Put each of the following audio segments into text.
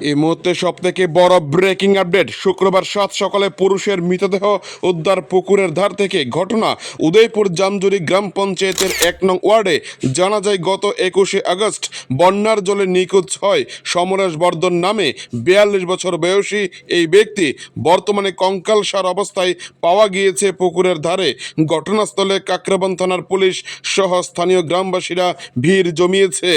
এই মুহূর্তে সব থেকে বড় ব্রেকিং আপডেট শুক্রবার সাত সকালে পুরুষের মৃতদেহ উদ্ধার পুকুরের ধার থেকে ঘটনা উদয়পুর জামজুরি গ্রাম পঞ্চায়েতের এক নং ওয়ার্ডে। জানা যায়, গত একুশে আগস্ট বন্যার জলে নিখোঁজ হয় সমরেশ বর্ধন নামে বিয়াল্লিশ বছর বয়সী এই ব্যক্তি। বর্তমানে কঙ্কালসার অবস্থায় পাওয়া গিয়েছে পুকুরের ধারে। ঘটনাস্থলে কাকরাবন থানার পুলিশ সহ স্থানীয় গ্রামবাসীরা ভিড় জমিয়েছে।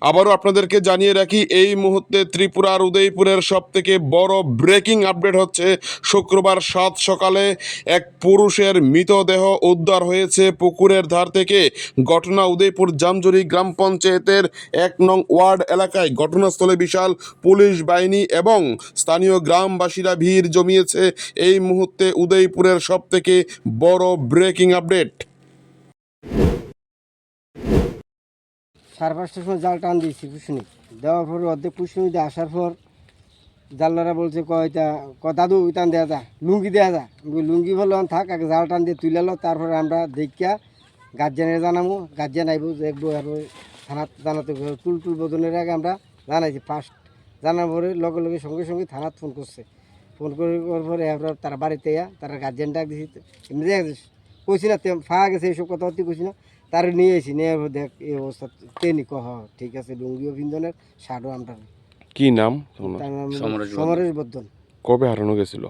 আবারও আপনাদেরকে জানিয়ে রাখি, এই মুহূর্তে ত্রিপুরার উদয়পুরের সব থেকে বড় ব্রেকিং আপডেট হচ্ছে শুক্রবার সাত সকালে এক পুরুষের মৃতদেহ উদ্ধার হয়েছে পুকুরের ধার থেকে। ঘটনা উদয়পুর জামজুরি গ্রাম পঞ্চায়েতের এক নং ওয়ার্ড এলাকায় ঘটনাস্থলে বিশাল পুলিশ বাহিনী এবং স্থানীয় গ্রামবাসীরা ভিড় জমিয়েছে। এই মুহূর্তে উদয়পুরের সব থেকে বড় ব্রেকিং আপডেট। সাড়ে পাঁচটার সময় জাল টান দিয়েছি পুষুনি দেওয়ার পর অর্ধেক পুষুনি দিয়ে আসার পর জালদারা বলছে কয়টা ক দাদু টান দেওয়া যা, লুঙ্গি দেওয়া যা। লুঙ্গি বললাম থাক, আগে জাল টান দিয়ে তুলে তারপরে আমরা দেখিয়া গার্জেনের জানাব গার্জেন আইব, দেখব, আর থানাত, জানাতে। টুল টুল বদনের আগে আমরা জানাইছি ফার্স্ট জানার পরে লগে লগে সঙ্গে সঙ্গে থানাত ফোন করছে। ফোন করে করার পরে এবার তারা বাড়িতে ইয়া তারা গার্জেন ডাক দিয়েছি এমনি কইছি না ফাঁকা গেছে, এইসব কথাবার্তা কইছি না। তার নিয়ে এসি নিয়ে দেখ এই অবস্থা। তেনি কহ ঠিক আছে লুঙ্গিও বিন্দনের শার্টও আমরা কি নাম তার নাম সমরেশ বর্ধন। কবে হারানো গেছিল?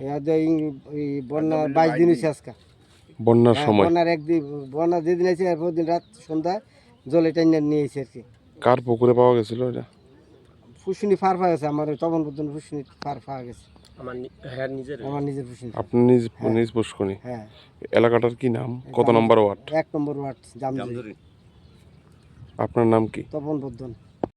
বন্যা বাইশ দিন হয়েছে আজকে। বন্যার হ্যাঁ, সময়? বন্যার একদিন বন্যা যেদিন আছে এরপর দিন রাত সন্ধ্যা জলে টাইনার নিয়ে এসে আর কি। কার পুকুরে পাওয়া গেছিল এটা? ফুসুনি ফার ফার গেছে আমার ওই তপন বর্ধন ফুসুনি ফার ফার গেছে। আমার হ্যাঁ নিজের। আমার নিজের ফুসুনি আপনি নিজ নিজ পুষ্কনি হ্যাঁ। এলাকাটার কি নাম? কত নম্বর ওয়ার্ড? এক নম্বর ওয়ার্ড জামজুরি। আপনার নাম কি? তপন বর্ধন।